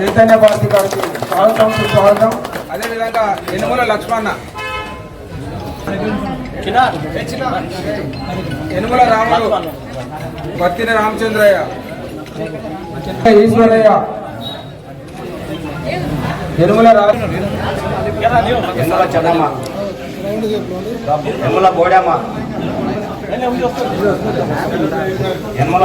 చైతన్య భారతి గారికి స్వాగతం సుస్వాగతం. అదేవిధంగా యనుమల లక్ష్మణ. యనుమల రాముడు. పత్తిన రామచంద్రయ్య. ఈశ్వరయ్య. యనుమల రాము బోడమ్మ ఎమ్మల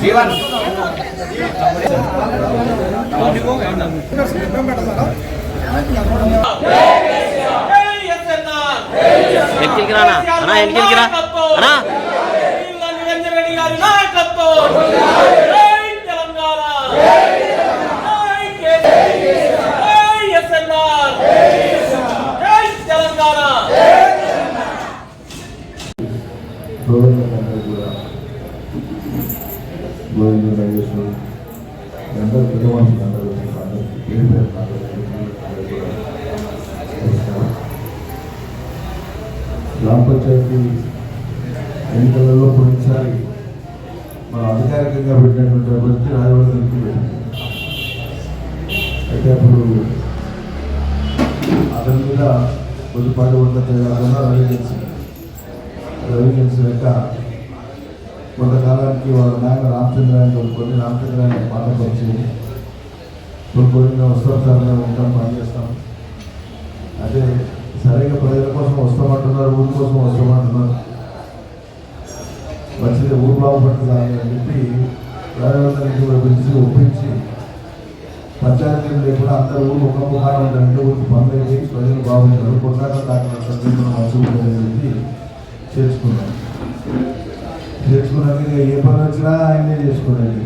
జీవన్ ఎక్కిలికి రానా అన్నా ఎక్కిలికి రా అన్నా తెలంగాణ గోవింద నాగేశ్వరు అందరూ పెద్ద అందరూ పేరు పేరు గ్రామ పంచాయతీ ఎన్నికలలో పోయినసారి మన అధికారికంగా పెట్టినటువంటి అభ్యర్థి రాజవర్ధన్కి అయితే అప్పుడు అతని మీద కొద్దిపాటి వంట తేడా రవి తెలిసింది రవి తెలిసినాక కొంతకాలానికి వాళ్ళ నాయన రామచంద్రాన్ని కొనుక్కొని రామచంద్రాయని పాటపరిచి కొనుక్కొని వస్తాం ఉంటాం పనిచేస్తాం. అదే సరైన ప్రజల కోసం వస్తామంటున్నారు ఊరి కోసం వస్తామంటున్నారు. మంచిది ఊరు బాగుపడుతుంది అని చెప్పి రాజవంతరికి పిలిచి ఒప్పించి పంచాయతీలు లేకుండా అందరూ ఊరు ఒక ముఖాన ఉంటారంటే ఊరికి పనులు ప్రజలు బాగుంటారు కొట్లాట దాకా ఏ పని వచ్చినా ఆయనే చేసుకునేది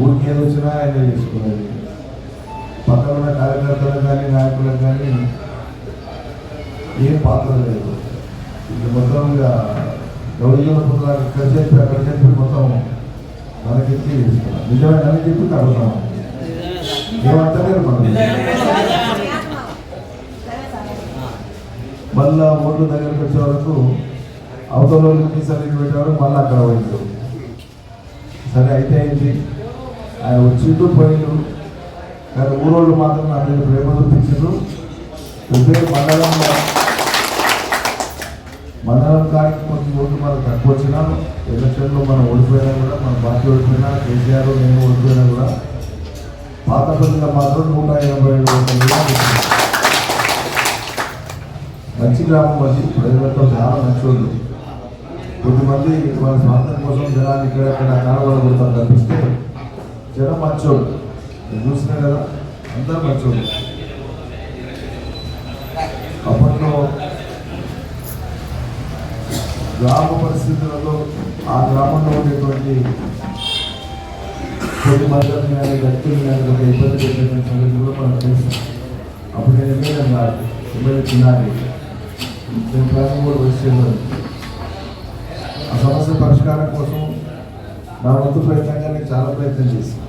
ఊరికి ఏది వచ్చినా ఆయనే చేసుకునేది పక్కన ఉన్న కార్యకర్తలకు కానీ నాయకులకు కానీ ఏం పాత్ర లేదు. ఇక మొత్తం ఇక గౌరీల పుత్రాలు ఇక్కడ చెప్పి అక్కడ చెప్పి మొత్తం మనకి చేసుకున్నాం నిజమే అని చెప్పి కడతాం ఏమంటలేరు మనం మళ్ళా ఓట్ల దగ్గరకు వచ్చే వరకు అవతల వాళ్ళకి సరిగ్గా పెట్టారు మళ్ళీ అక్కడ పోయిండు సరే అయితే అయింది ఆయన వచ్చిండు పోయిండు. కానీ ఊరోళ్ళు మాత్రం నా మీద ప్రేమ చూపించారు ఉదయం మండలం మండలం కాడికి కొంచెం ఓట్లు మనం తక్కువ వచ్చినా ఎలక్షన్లో మనం ఓడిపోయినా కూడా మన పార్టీ ఓడిపోయినా కేసీఆర్ నేను ఓడిపోయినా కూడా పాత ప్రజల మాత్రం నూట ఎనభై ఏడు ఓట్ల మంచి గ్రామం అది. ప్రజలతో చాలా మంచోళ్ళు కొద్దిమంది వాళ్ళ స్వార్థం కోసం జనాలు ఇక్కడ ఇక్కడ కొడతారు తప్పిస్తే జనం మంచోడు చూసినా కదా అందరూ మంచోడు అప్పట్లో గ్రామ పరిస్థితులలో ఆ గ్రామంలో ఉండేటువంటి కొన్ని మహిళలు కానీ వ్యక్తులు కానీ ఒక ఇబ్బంది పెట్టిన సంగతి కూడా మనం తెలుసు. అప్పుడు నేను ఎమ్మెల్యే కాదు ఎమ్మెల్యే చిన్నారి. నేను ప్రాంతం కూడా వచ్చేవాడు ఆ సమస్య పరిష్కారం కోసం నా వంతు ప్రయత్నంగా నేను చాలా ప్రయత్నం చేశాను